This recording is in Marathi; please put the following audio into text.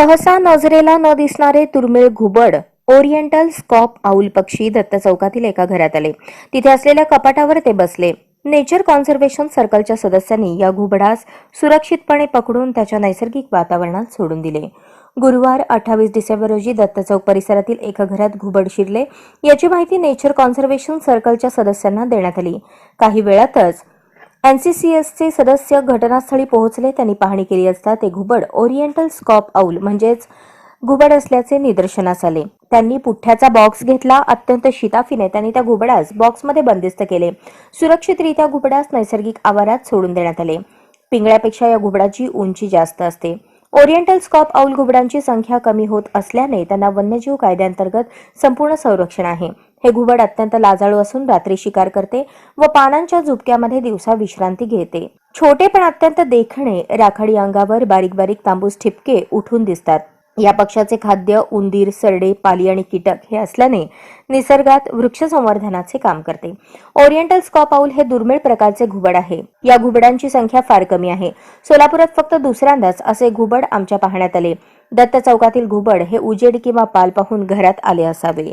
सहसा नजरेला न दिसणारे दुर्मिळ घुबड ओरिएंटल स्कॉप आऊल पक्षी दत्त चौकातील एका घरात आले. तिथे असलेल्या कपाटावर ते बसले. नेचर कॉन्झर्वेशन सर्कलच्या सदस्यांनी या घुबडास सुरक्षितपणे पकडून त्याच्या नैसर्गिक वातावरणात सोडून दिले. गुरुवार अठ्ठावीस डिसेंबर रोजी दत्त चौक परिसरातील एका घरात घुबड शिरले. याची माहिती नेचर कॉन्झर्वेशन सर्कलच्या सदस्यांना देण्यात आली. काही वेळातच एनसीसीएसचे सदस्य घटनास्थळी पोहोचले त्यांनी पाहणी केली असता ते घुबड ओरिएंटल स्कॉप औल म्हणजेच घुबड असल्याचे निदर्शनास आले. त्यांनी पुठ्ठ्याचा बॉक्स घेतला अत्यंत शिताफीने त्यांनी त्या घुबडास बॉक्समध्ये बंदिस्त केले. सुरक्षितरित्या घुबडास नैसर्गिक आवारात सोडून देण्यात आले. पिंगळ्यापेक्षा या घुबडाची उंची जास्त असते. ओरिएंटल स्कॉप औल घुबडांची संख्या कमी होत असल्याने त्यांना वन्यजीव कायद्यांतर्गत संपूर्ण संरक्षण आहे. हे घुबड अत्यंत लाजाळू असून रात्री शिकार करते व पानांच्या झुपक्यामध्ये दिवसा विश्रांती घेते. छोटे पण अत्यंत देखणे राखाडी अंगावर बारीक बारीक तांबूस ठिपके उठून दिसतात. या पक्षाचे खाद्य उंदीर सरडे पाली आणि कीटक हे असल्याने निसर्गात वृक्ष संवर्धनाचे काम करते. ओरिएंटल स्कॉपाऊल हे दुर्मिळ प्रकारचे घुबड आहे. या घुबडांची संख्या फार कमी आहे. सोलापुरात फक्त दुसऱ्यांदाच असे घुबड आमच्या पाहण्यात आले. दत्त चौकातील घुबड हे उजेड किंवा पाल पाहून घरात आले असावे.